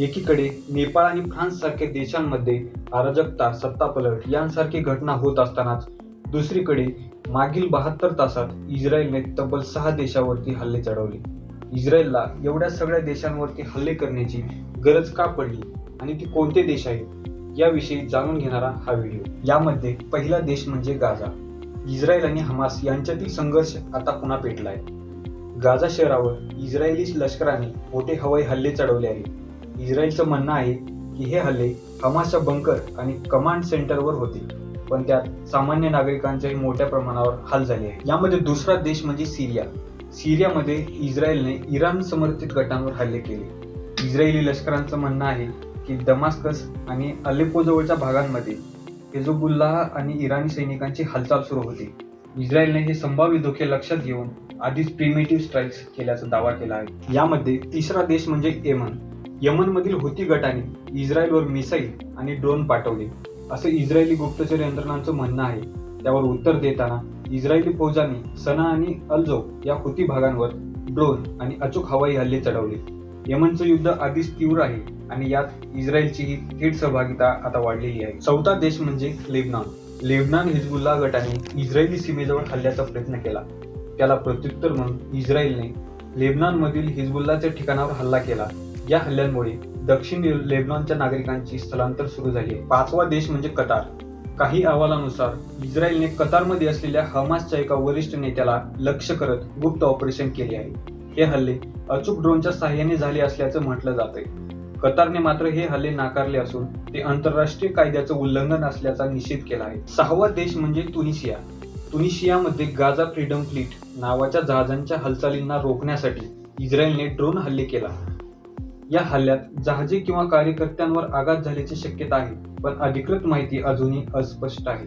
एकीकडे नेपाळ आणि फ्रान्स सारख्या देशांमध्ये अराजकता सत्तापलट यांसारखी घटना होत असतानाच दुसरीकडे मागील बहात्तर तासात इस्रायलने तब्बल सहा देशावरती हल्ले चढवले. इस्रायलला एवढ्या सगळ्या देशांवरती हल्ले करण्याची गरज का पडली आणि ती कोणते देश आहेत याविषयी जाणून घेणारा हा व्हिडिओ. यामध्ये पहिला देश म्हणजे गाझा. इस्रायल आणि हमास यांच्यातील संघर्ष आता पुन्हा पेटलाय. गाझा शहरावर इस्रायली लष्कराने मोठे हवाई हल्ले चढवले आहेत. इस्रायलचं म्हणणं आहे की हे हल्ले हमासच्या बंकर आणि कमांड सेंटरवर होते पण त्यात सामान्य नागरिकांच्याही मोठ्या प्रमाणावर हाल झाले आहे यामध्ये दुसरा देश म्हणजे सिरिया. सिरियामध्ये इस्रायलने इराण समर्थित गटांवर हल्ले केले. इस्रायली लष्करांचं म्हणणं आहे की दमास्कस आणि अलेपोजवळच्या भागांमध्ये हिजबुल्लाह आणि इराणी सैनिकांची हालचाल सुरू होती. इस्रायलने हे संभाव्य धोके लक्षात घेऊन आधीच प्रिमेटिव्ह स्ट्राईक्स केल्याचा दावा केला आहे. यामध्ये तिसरा देश म्हणजे येमन. यमनमधील हुती गटाने इस्रायलवर मिसाईल आणि ड्रोन पाठवले. असं इस्रायली गुप्तचर यंत्रणांचं म्हणणं आहे. त्यावर उत्तर देताना इस्रायली फौजांनी सना आणि अल्जो या हुती भागांवर ड्रोन आणि अचूक हवाई हल्ले चढवले. यमनचं युद्ध आधीच तीव्र आहे आणि यात इस्रायलचीही थेट सहभागिता आता वाढलेली आहे. चौथा देश म्हणजे लेबनॉन. लेबनॉन हिजबुल्ला गटाने इस्रायली सीमेजवळ हल्ल्याचा प्रयत्न केला. त्याला प्रत्युत्तर म्हणून इस्रायलने लेबनॉनमधील हिजबुल्लाच्या ठिकाणावर हल्ला केला. या हल्ल्यांमुळे दक्षिण लेबनॉनच्या नागरिकांची स्थलांतर सुरू झाली पाचवा देश म्हणजे कतार. काही अहवालानुसार इस्रायलने कतारमध्ये असलेल्या हमासच्या एका वरिष्ठ नेत्याला लक्ष्य करत गुप्त ऑपरेशन केले आहे. हे हल्ले अचूक ड्रोनच्या सहाय्याने झाले असल्याचं म्हटलं जातंय. कतारने मात्र हे हल्ले नाकारले असून ते आंतरराष्ट्रीय कायद्याचं उल्लंघन असल्याचा निषेध केला आहे. सहावा देश म्हणजे तुनिशिया. तुनिशियामध्ये गाझा फ्रीडम फ्लीट नावाच्या जहाजांच्या हालचालींना रोखण्यासाठी इस्रायलने ड्रोन हल्ले केला. या हल्ल्यात जहाजे किंवा कार्यकर्त्यांवर आघात झाल्याची शक्यता आहे पण अधिकृत माहिती अजूनही अस्पष्ट आहे.